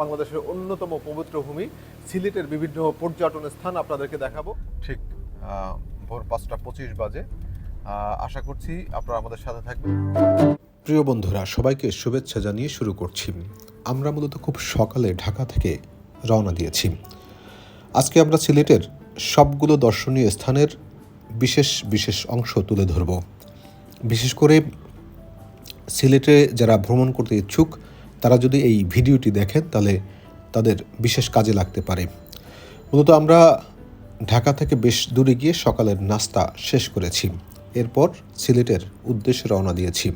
বাংলাদেশের অন্যতম পবিত্র ভূমি সিলেটের বিভিন্ন পর্যটন স্থান আপনাদেরকে দেখাবো। ঠিক ভোর পাঁচটা পঁচিশ বাজে। আশা করছি আপনারা আমাদের সাথে থাকবেন। প্রিয় বন্ধুরা সবাইকে শুভেচ্ছা জানিয়ে শুরু করছি। আমরা মূলত খুব সকালে ঢাকা থেকে রওনা দিয়েছি। আজকে আমরা সিলেটের সবগুলো দর্শনীয় স্থানের বিশেষ বিশেষ অংশ তুলে ধরব। বিশেষ করে সিলেটে যারা ভ্রমণ করতে ইচ্ছুক তারা যদি এই ভিডিওটি দেখেন, তাহলে তাদের বিশেষ কাজে লাগতে পারে। মূলত আমরা ঢাকা থেকে বেশ দূরে গিয়ে সকালের নাস্তা শেষ করেছি। এরপর সিলেটের উদ্দেশ্যে রওনা দিয়েছি।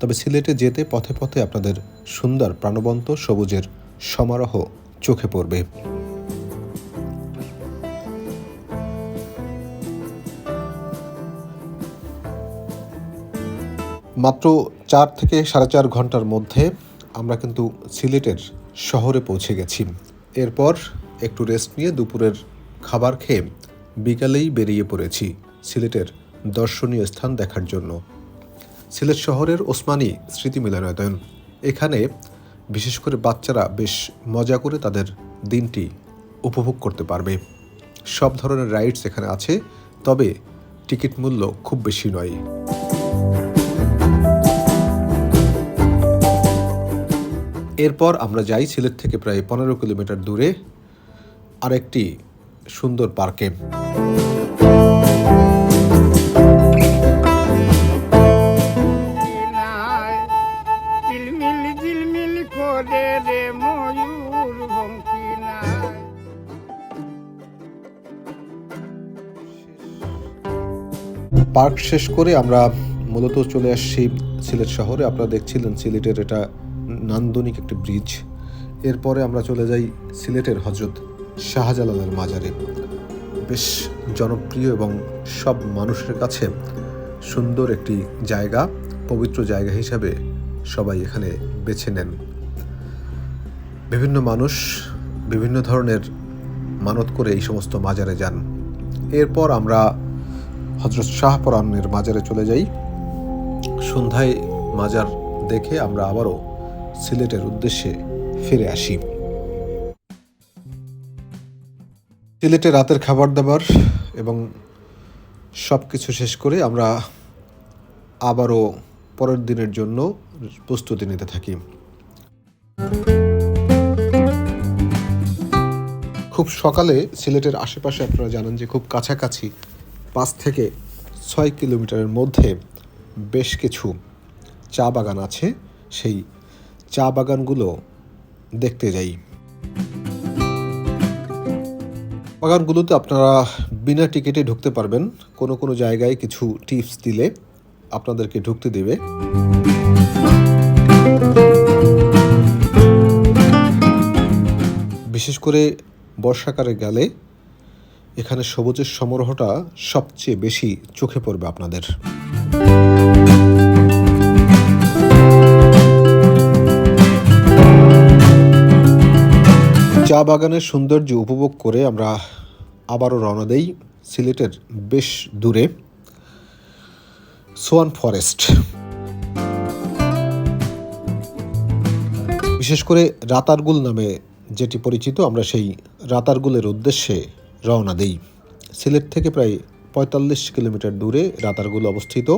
তবে সিলেটে যেতে পথে পথে আপনাদের সুন্দর প্রাণবন্ত সবুজের সমারোহ চোখে পড়বে। মাত্র চার থেকে সাড়ে চার ঘণ্টার মধ্যে আমরা কিন্তু সিলেটের শহরে পৌঁছে গেছি। এরপর একটু রেস্ট নিয়ে দুপুরের খাবার খেয়ে বিকালেই বেরিয়ে পড়েছি সিলেটের দর্শনীয় স্থান দেখার জন্য। সিলেট শহরের ওসমানী স্মৃতি মিলনায়তন। এখানে বিশেষ করে বাচ্চারা বেশ মজা করে তাদের দিনটি উপভোগ করতে পারবে। সব ধরনের রাইডস এখানে আছে, তবে টিকিট মূল্য খুব বেশি নয়। এরপর আমরা যাই সিলেট থেকে প্রায় পনেরো কিলোমিটার দূরে আরেকটি সুন্দর পার্কে। পার্ক শেষ করে আমরা মূলত চলে আসছি সিলেট শহরে। আপনারা দেখছিলেন সিলেটের এটা নান্দনিক একটি ব্রিজ। এরপরে আমরা চলে যাই সিলেটের হজরত শাহজালালের মাজারে। বেশ জনপ্রিয় এবং সব মানুষের কাছে সুন্দর একটি জায়গা, পবিত্র জায়গা হিসাবে সবাই এখানে বেছে নেন। বিভিন্ন মানুষ বিভিন্ন ধরনের মানত করে এই সমস্ত মাজারে যান। এরপর আমরা হজরত শাহপরানের মাজারে চলে যাই। সন্ধ্যায় মাজার দেখে আমরা আবারও সিলেটের উদ্দেশ্যে ফিরে আসি। সিলেটে রাতের খাবার দাবার এবং সব কিছু শেষ করে আমরা আবারও পরের দিনের জন্য প্রস্তুতি নিতে থাকি। খুব সকালে সিলেটের আশেপাশে আপনারা জানেন যে খুব কাছাকাছি, পাঁচ থেকে ছয় কিলোমিটারের মধ্যে বেশ কিছু চা বাগান আছে, সেই চা বাগানগুলো দেখতে যাই। বাগানগুলোতে আপনারা বিনা টিকিটে ঢুকতে পারবেন। কোনো কোনো জায়গায় কিছু টিপস দিলে আপনাদেরকে ঢুকতে দেবে। বিশেষ করে বর্ষাকালে গেলে এখানে সবুজের সমারোহটা সবচেয়ে বেশি চোখে পড়বে আপনাদের। চা বাগানের সৌন্দর্য উপভোগ করে আমরা আবারও রওনা দেই সিলেটের বেশ দূরে, সোয়ান ফরেস্ট। বিশেষ করে রাতারগুল নামে যেটি পরিচিত, আমরা সেই রাতারগুলের উদ্দেশ্যে রওনা দেই। সিলেট থেকে প্রায় পঁয়তাল্লিশ কিলোমিটার দূরে রাতারগুল অবস্থিত।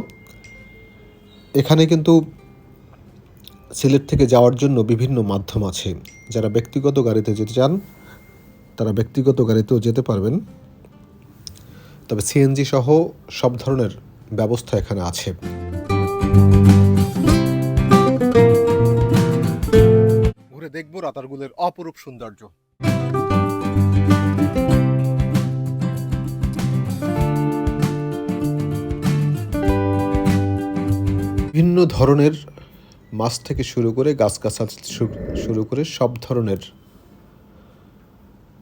এখানে কিন্তু সিলেট থেকে যাওয়ার জন্য বিভিন্ন মাধ্যম আছে। যারা ব্যক্তিগত গাড়িতে যেতে চান তারা ব্যক্তিগত গাড়িতেও যেতে পারবেন। তবে সিএনজি সহ সব ধরনের ব্যবস্থা এখানে আছে। ঘুরে দেখব রাতারগুলের অপরূপ সৌন্দর্য। বিভিন্ন ধরনের মাছ থেকে শুরু করে গাছগাছাল শু- শুরু করে সব ধরনের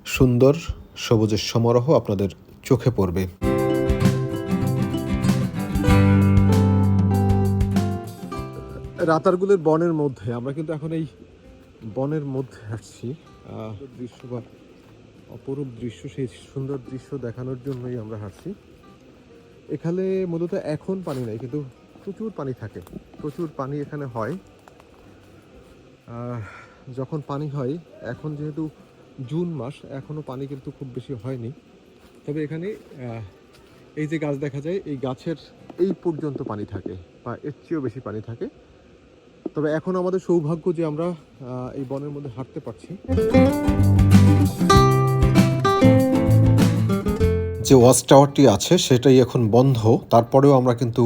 সুন্দর সবুজের সমারোহ আপনাদের চোখে পড়বে। রাতারগুলের বনের মধ্যে, আমরা কিন্তু এখন এই বনের মধ্যে আসছি। দৃশ্য বা অপরূপ দৃশ্য, সেই সুন্দর দৃশ্য দেখানোর জন্যই আমরা হাঁটছি। এখানে মূলত এখন পানি নাই, কিন্তু প্রচুর পানি থাকে, প্রচুর পানি এখানে হয়। যখন পানি হয়, এখন যেহেতু জুন মাস এখনও পানি কিন্তু খুব বেশি হয়নি। তবে এখানে এই যে গাছ দেখা যায়, এই গাছের এই পর্যন্ত পানি থাকে, বা এর চেয়েও বেশি পানি থাকে। তবে এখন আমাদের সৌভাগ্য যে আমরা এই বনের মধ্যে হাঁটতে পারছি। যে ওয়াচ টাওয়ারটি আছে, সেটাই এখন বন্ধ। তারপরেও আমরা কিন্তু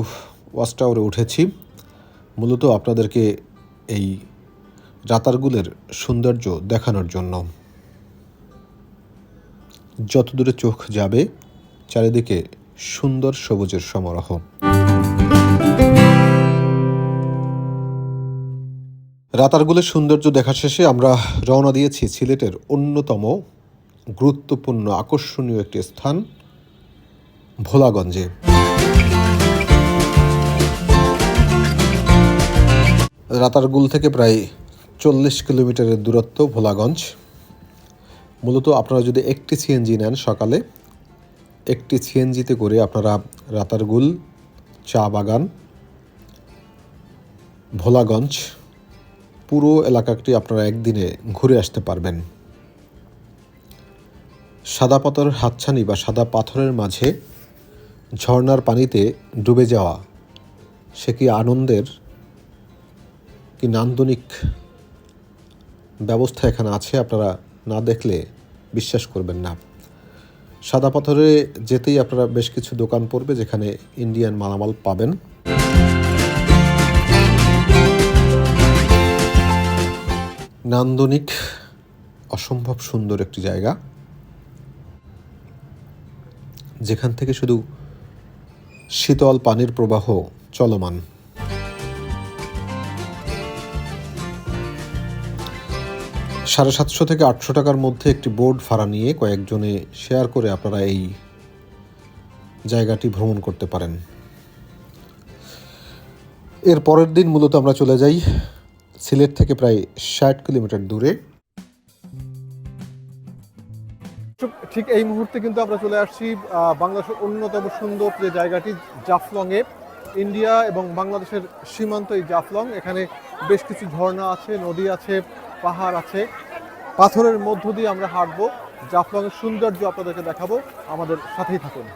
ওয়াচ টাওয়ারে উঠেছি। মূলত আপনাদেরকে এই রাতারগুলের সৌন্দর্য দেখানোর জন্য। যত দূরে চোখ যাবে, চারিদিকে সুন্দর সবুজের সমারোহ। রাতারগুলের সৌন্দর্য দেখা শেষে আমরা রওনা দিয়েছি সিলেটের অন্যতম গুরুত্বপূর্ণ আকর্ষণীয় একটি স্থান, ভোলাগঞ্জে। রাতারগুল থেকে প্রায় চল্লিশ কিলোমিটারের দূরত্ব ভোলাগঞ্জ। মূলত আপনারা যদি একটি সিএনজি নেন সকালে, একটি সিএনজিতে করে আপনারা রাতারগুল, চা বাগান, ভোলাগঞ্জ পুরো এলাকাটি আপনারা একদিনে ঘুরে আসতে পারবেন। সাদা পাথরের হাতছানি বা সাদা পাথরের মাঝে ঝর্ণার পানিতে ডুবে যাওয়া, সে কি আনন্দের কি নান্দনিক ব্যবস্থা এখানে আছে আপনারা না দেখলে বিশ্বাস করবেন না। সাদা পাথরে যেতেই আপনারা বেশ কিছু দোকান পড়বে যেখানে ইন্ডিয়ান মালামাল পাবেন। নান্দনিক অসম্ভব সুন্দর একটি জায়গা। যেখান থেকে শুধু শীতল পানির প্রবাহ চলমান। সাড়ে সাতশো থেকে আটশো টাকার মধ্যে একটি বোর্ড ভাড়া নিয়ে কয়েকজনে শেয়ার করে আপনারা এই জায়গাটি ভ্রমণ করতে পারেন। এর পরের দিন মূলত আমরা চলে যাই সিলেট থেকে প্রায় ষাট কিলোমিটার দূরে। ঠিক- এই মুহূর্তে কিন্তু আমরা চলে আসছি বাংলাদেশের অন্যতম সুন্দর যে জায়গাটি, জাফলংয়ে। ইন্ডিয়া এবং বাংলাদেশের সীমান্ত এই জাফলং। এখানে বেশ কিছু ঝর্ণা আছে, নদী আছে। পাহাড় আছে। পাথরের মধ্য দিয়ে আমরা হাঁটবো। জাফলংয়ের সৌন্দর্য আপনাদেরকে দেখাবো। আমাদের সাথেই থাকুন।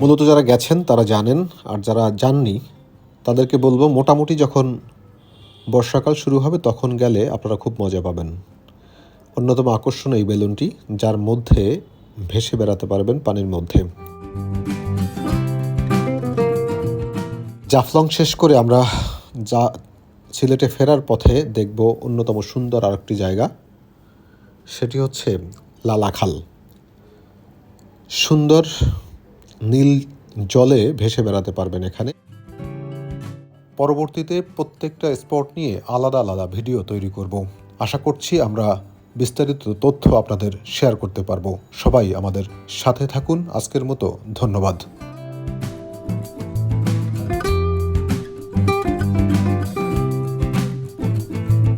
মূলত যারা গেছেন, তারা জানেন, আর যারা যাননি, তাদেরকে বলব, মোটামুটি যখন বর্ষাকাল শুরু হবে, তখন গেলে আপনারা খুব মজা পাবেন। অন্যতম আকর্ষণ এই বেলুনটি, যার মধ্যে ভেসে বেড়াতে পারবেন পানির মধ্যে। জাফলং শেষ করে আমরা যা সিলেটে ফেরার পথে দেখব অন্যতম সুন্দর আরেকটি জায়গা। সেটি হচ্ছে লালাখাল। সুন্দর নীল জলে ভেসে বেড়াতে পারবেন এখানে। পরবর্তীতে প্রত্যেকটা স্পট নিয়ে আলাদা আলাদা ভিডিও তৈরি করব। আশা করছি আমরা বিস্তারিত তথ্য আপনাদের শেয়ার করতে পারব। সবাই আমাদের সাথে থাকুন। আজকের মতো ধন্যবাদ।